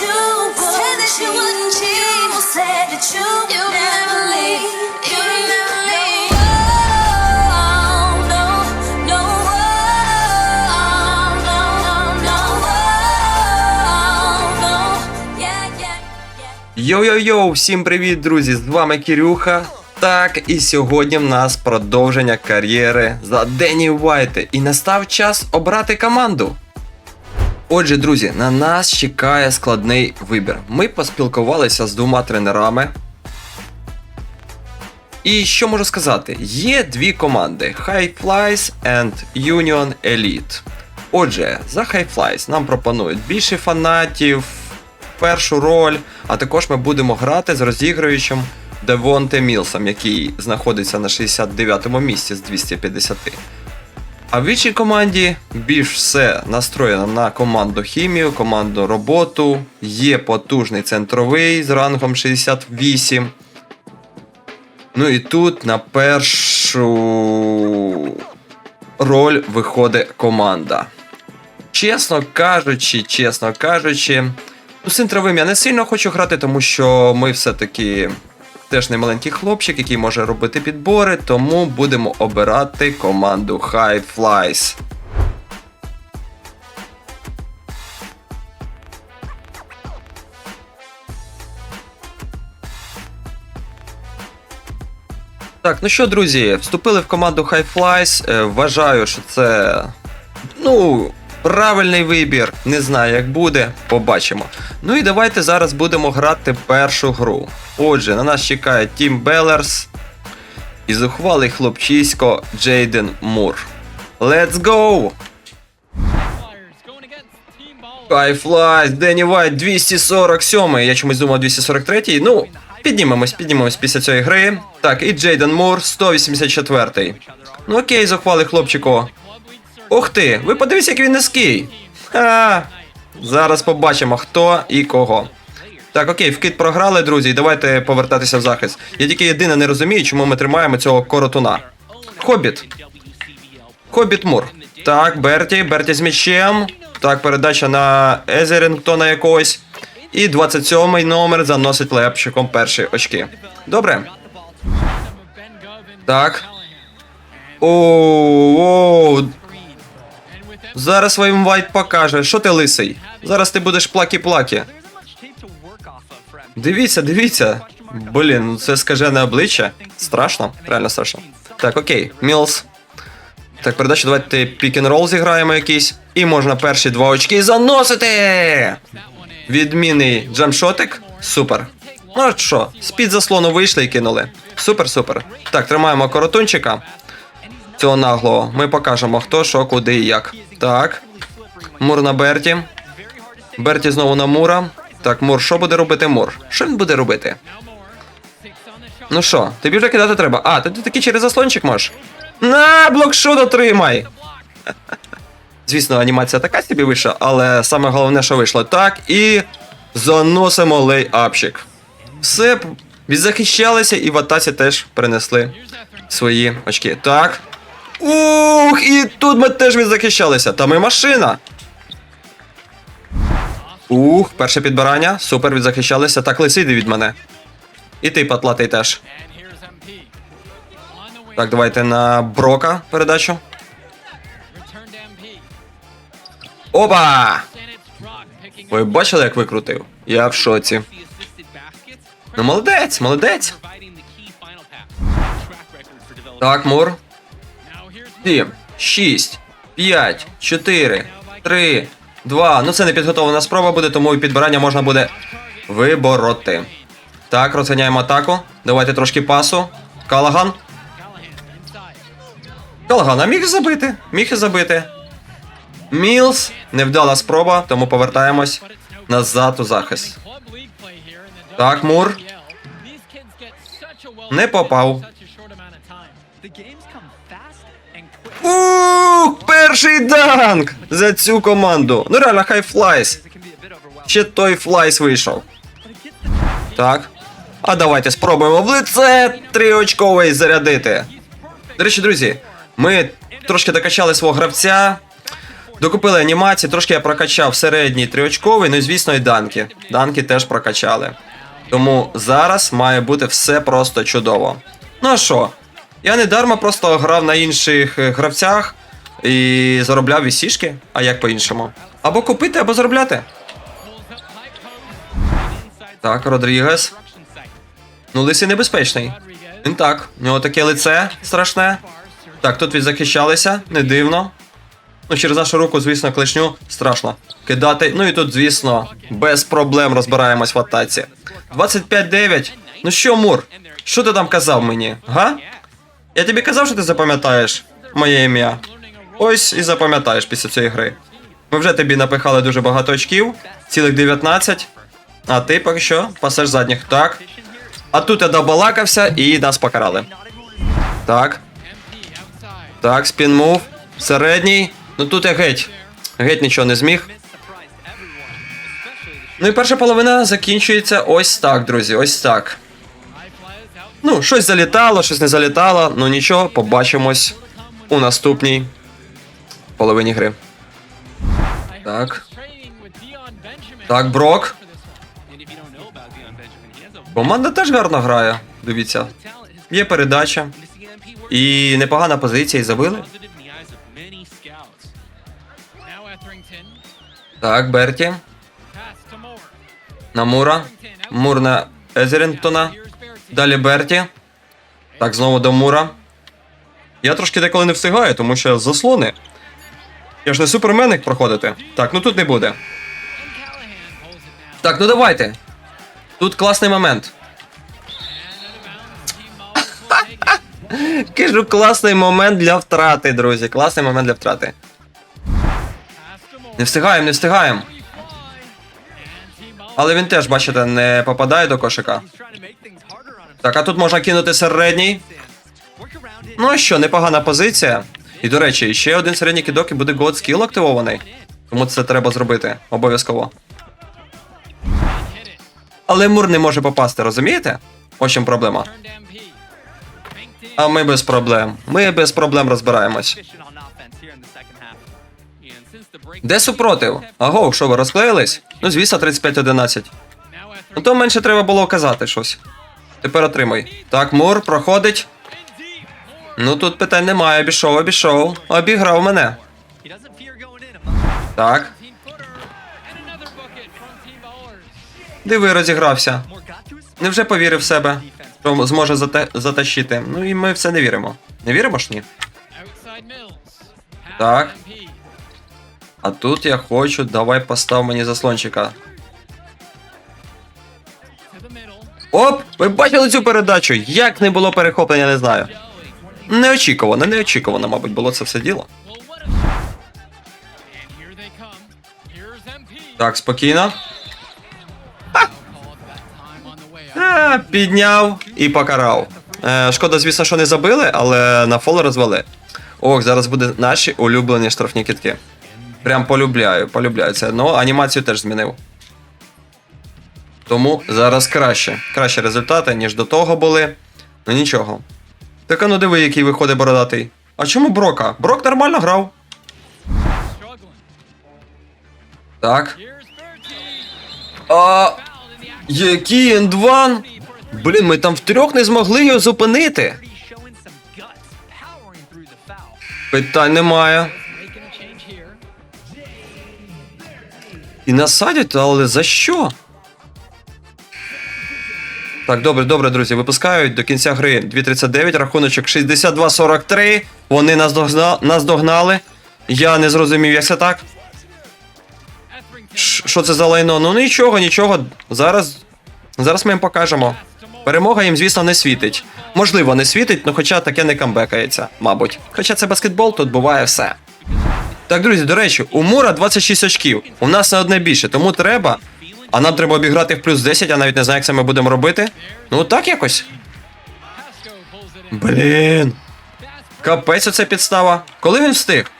you. Йо-йо-йо, всім привіт, друзі! З вами Кирюха. Так, і сьогодні в нас продовження кар'єри за Денні Уайта. І настав час обрати команду. Отже, друзі, на нас чекає складний вибір. Ми поспілкувалися з двома тренерами. І що можу сказати? Є дві команди: High Flies and Union Elite. Отже, за High Flies нам пропонують більше фанатів, першу роль, а також ми будемо грати з розігруючим Девонте Мілсом, який знаходиться на 69-му місці з 250. А в іншій команді більш все настроєно на команду хімію, команду роботу. Є потужний центровий з рангом 68. Ну і тут на першу роль виходить команда. Чесно кажучи, чесно кажучи, ну, з центровим я не сильно хочу грати, тому що ми все-таки теж не маленький хлопчик, який може робити підбори, тому будемо обирати команду High Flies. Так, ну що, друзі, вступили в команду High Flies. Е, Вважаю, що це. Ну, правильний вибір. Не знаю, як буде. Побачимо. Ну і давайте зараз будемо грати першу гру. Отже, на нас чекає Тім Белерс і зухвалий хлопчисько Джейден Мур. Let's go! Flies, Дені Вайт 247. Я чомусь думав 243. Ну, піднімемось, піднімемось після цієї гри. Так, і Джейден Мур 184. Ну окей, зухвалий хлопчико. Ух ти, ви подивіться, як він низький. Ха. Зараз побачимо, хто і кого. Так, окей, вкид програли, друзі. Давайте повертатися в захист. Я тільки єдине не розумію, чому ми тримаємо цього коротуна. Хобіт. Хобіт Мур. Так, Берті, Берті з м'ячем. Так, передача на Езерінгтона якогось. І 27-й номер заносить лепчиком перші очки. Добре. Так. Оу, Зараз своїм Вайт покаже. Що ти лисий? Зараз ти будеш плакі-плакі. Дивіться, дивіться. Блін, ну це скажене обличчя. Страшно, реально страшно. Так, окей, Мілс. Так, передача, давайте пік-н-рол зіграємо якийсь. І можна перші два очки заносити. Відмінний джамшотик. Супер. Ну що, з-під заслону вийшли і кинули. Супер, супер. Так, тримаємо коротунчика. Цього наглого. Ми покажемо, хто, що, куди і як. Так. Мур на Берті. Берті знову на Мура. Так, Мур, що буде робити Мур? Що він буде робити? Ну що, тобі вже кидати треба. А, ти, такий через заслончик можеш? На, блокшот отримай! Звісно, анімація така собі вийшла, але саме головне, що вийшло. Так, і заносимо лей-апчик. Все, відзахищалися і в атаці теж принесли свої очки. Так. Ух, і тут ми теж відзахищалися. Там і машина. Ух, перше підбирання. Супер, відзахищалися. Так, лисий від мене. І ти, патлатий теж. Так, давайте на Брока передачу. Опа! Ви бачили, як викрутив? Я в шоці. Ну, молодець, молодець. Так, Мур. 7, 6, 5, 4, 3, 2. Ну це не підготовлена спроба буде, тому і підбирання можна буде вибороти. Так, розганяємо атаку. Давайте трошки пасу. Калаган. Калаган, а міг забити? Міг і забити. Мілс. Невдала спроба, тому повертаємось назад у захист. Так, Мур. Не попав. Ух, перший данк за цю команду. Ну реально, хай флайс. Ще той флайс вийшов. Так. А давайте спробуємо в лице триочковий зарядити. До речі, друзі, ми трошки докачали свого гравця. Докупили анімації, трошки я прокачав середній триочковий, ну і звісно і данки. Данки теж прокачали. Тому зараз має бути все просто чудово. Ну а що? Я не дарма просто грав на інших е, гравцях і заробляв вісішки, а як по-іншому? Або купити, або заробляти. Так, Родрігес. Ну, лисий небезпечний. Він так, у нього таке лице страшне. Так, тут відзахищалися, не дивно. Ну, через нашу руку, звісно, клешню страшно кидати. Ну і тут, звісно, без проблем розбираємось в атаці. 25-9. Ну що, Мур? Що ти там казав мені? Га? Я тобі казав, що ти запам'ятаєш моє ім'я. Ось і запам'ятаєш після цієї гри. Ми вже тобі напихали дуже багато очків, цілих 19. А ти поки що пасеш задніх. Так. А тут я добалакався і нас покарали. Так. Так, спін мув. Середній. Ну тут я геть. Геть нічого не зміг. Ну і перша половина закінчується ось так, друзі. Ось так. Ну, щось залітало, щось не залітало. Ну нічого, побачимось у наступній половині гри. Так. Так, Брок. Команда теж гарно грає. Дивіться. Є передача. І непогана позиція, і забили. Так, Берті. На Мура. Мур на Езерінтона. Далі Берті. Так, знову до Мура. Я трошки деколи не встигаю, тому що заслони. Я ж не суперменник проходити. Так, ну тут не буде. Так, ну давайте. Тут класний момент. Кажу, класний момент для втрати, друзі. Класний момент для втрати. Не встигаємо, не встигаємо. Але він теж, бачите, не попадає до кошика. Так, а тут можна кинути середній. Ну що, непогана позиція. І до речі, ще один середній кидок і буде God Skill активований. Тому це треба зробити. Обов'язково. Але Мур не може попасти, розумієте? Ось чим проблема. А ми без проблем. Ми без проблем розбираємось. Де супротив? Аго, що ви розклеїлись? Ну, звісно, 35-11. Ну то менше треба було казати щось. Тепер отримай. Так, Мур проходить. Ну тут питань немає, обійшов, обійшов. Обіграв мене. Так. Диви, розігрався. Невже повірив в себе, що зможе зате... затащити. Ну і ми в це не віримо. Не віримо ж ні? Так. А тут я хочу, давай постав мені заслончика. Оп! Ви бачили цю передачу? Як не було перехоплення, не знаю. Неочікувано, неочікувано, мабуть, було це все діло. Так, спокійно. А, підняв і покарав. Е, шкода, звісно, що не забили, але на фол розвели. Ох, зараз буде наші улюблені штрафні кітки. Прям полюбляю, полюбляю це. Ну, анімацію теж змінив. Тому зараз краще. Кращі результати, ніж до того були. Ну нічого. Так а ну диви, який виходить бородатий. А чому Брока? Брок нормально грав. Так. А. Який ендван? Блін, ми там втрьох не змогли його зупинити. Питань немає. І насадять, але за що? Так, добре, добре, друзі. Випускають до кінця гри 2.39, рахуночок 62-43. Вони нас, догна... нас догнали. Я не зрозумів, як це так. Що це за лайно? Ну нічого, нічого. Зараз. Зараз ми їм покажемо. Перемога їм, звісно, не світить. Можливо, не світить, але хоча таке не камбекається, мабуть. Хоча це баскетбол, тут буває все. Так, друзі, до речі, у Мура 26 очків. У нас на одне більше, тому треба. А нам треба обіграти в плюс 10, я навіть не знаю, як це ми будемо робити. Ну так якось. Блін. Капець оце підстава. Коли він встиг?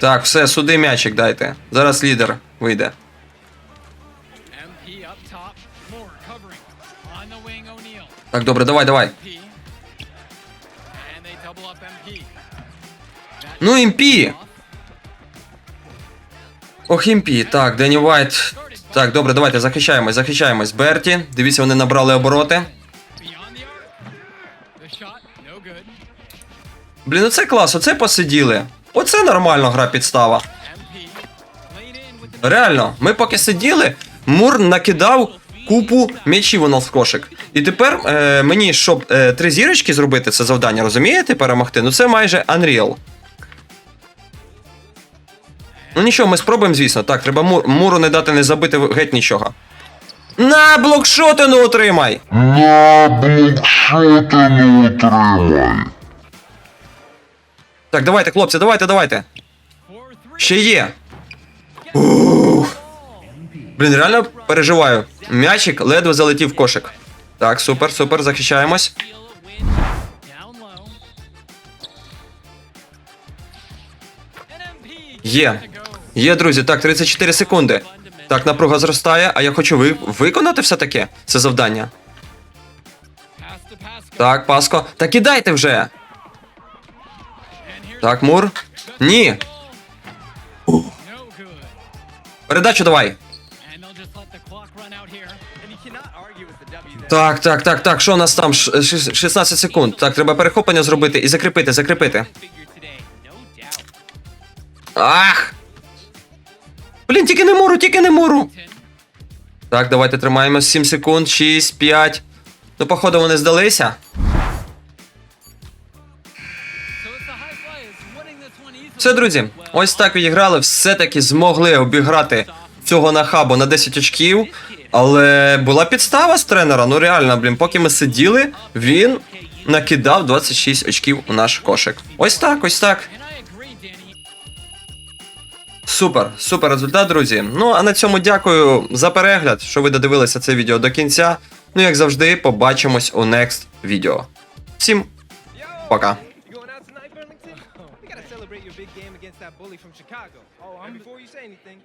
Так, все, суди м'ячик дайте. Зараз лідер вийде. Так, добре, давай, давай. Ну, імпі! Ох, імпі. Так, Дені Вайт. Так, добре, давайте захищаємось, захищаємось. Берті. Дивіться, вони набрали обороти. Блін, ну це клас, оце посиділи. Оце нормально гра підстава. Реально, ми поки сиділи, Мур накидав купу м'ячів у нас в кошик. І тепер е, мені, щоб е, три зірочки зробити це завдання, розумієте, перемогти? Ну це майже Unreal. Ну нічого, ми спробуємо, звісно. Так, треба Мур, Муру не дати не забити геть нічого. На блокшотину отримай! На блокшоти не отримай. Так, давайте, хлопці, давайте, давайте. Ще є. Ух. Блін, реально переживаю. М'ячик ледве залетів в кошик. Так, супер, супер, захищаємось. Є. Є, друзі, так, 34 секунди. Так, напруга зростає, а я хочу ви... виконати все таке. Це завдання. Так, Паско. Та кидайте вже. Так, Мур. Ні. Передачу давай. Так, так, так, так. Що у нас там? Ш- ш- 16 секунд. Так, треба перехоплення зробити і закріпити, закріпити. Ах! Блін, тільки не муру, тільки не муру. Так, давайте тримаємо 7 секунд, 6, 5. Ну, походу, вони здалися. Все, друзі, ось так відіграли. Все-таки змогли обіграти цього нахабу на 10 очків. Але була підстава з тренера. Ну реально, блін, поки ми сиділи, він накидав 26 очків у наш кошик. Ось так, ось так. Супер, супер результат, друзі. Ну а на цьому дякую за перегляд, що ви додивилися це відео до кінця. Ну, як завжди, побачимось у next відео. Всім пока. That bully from Chicago. Oh, I'm. And before you say anything,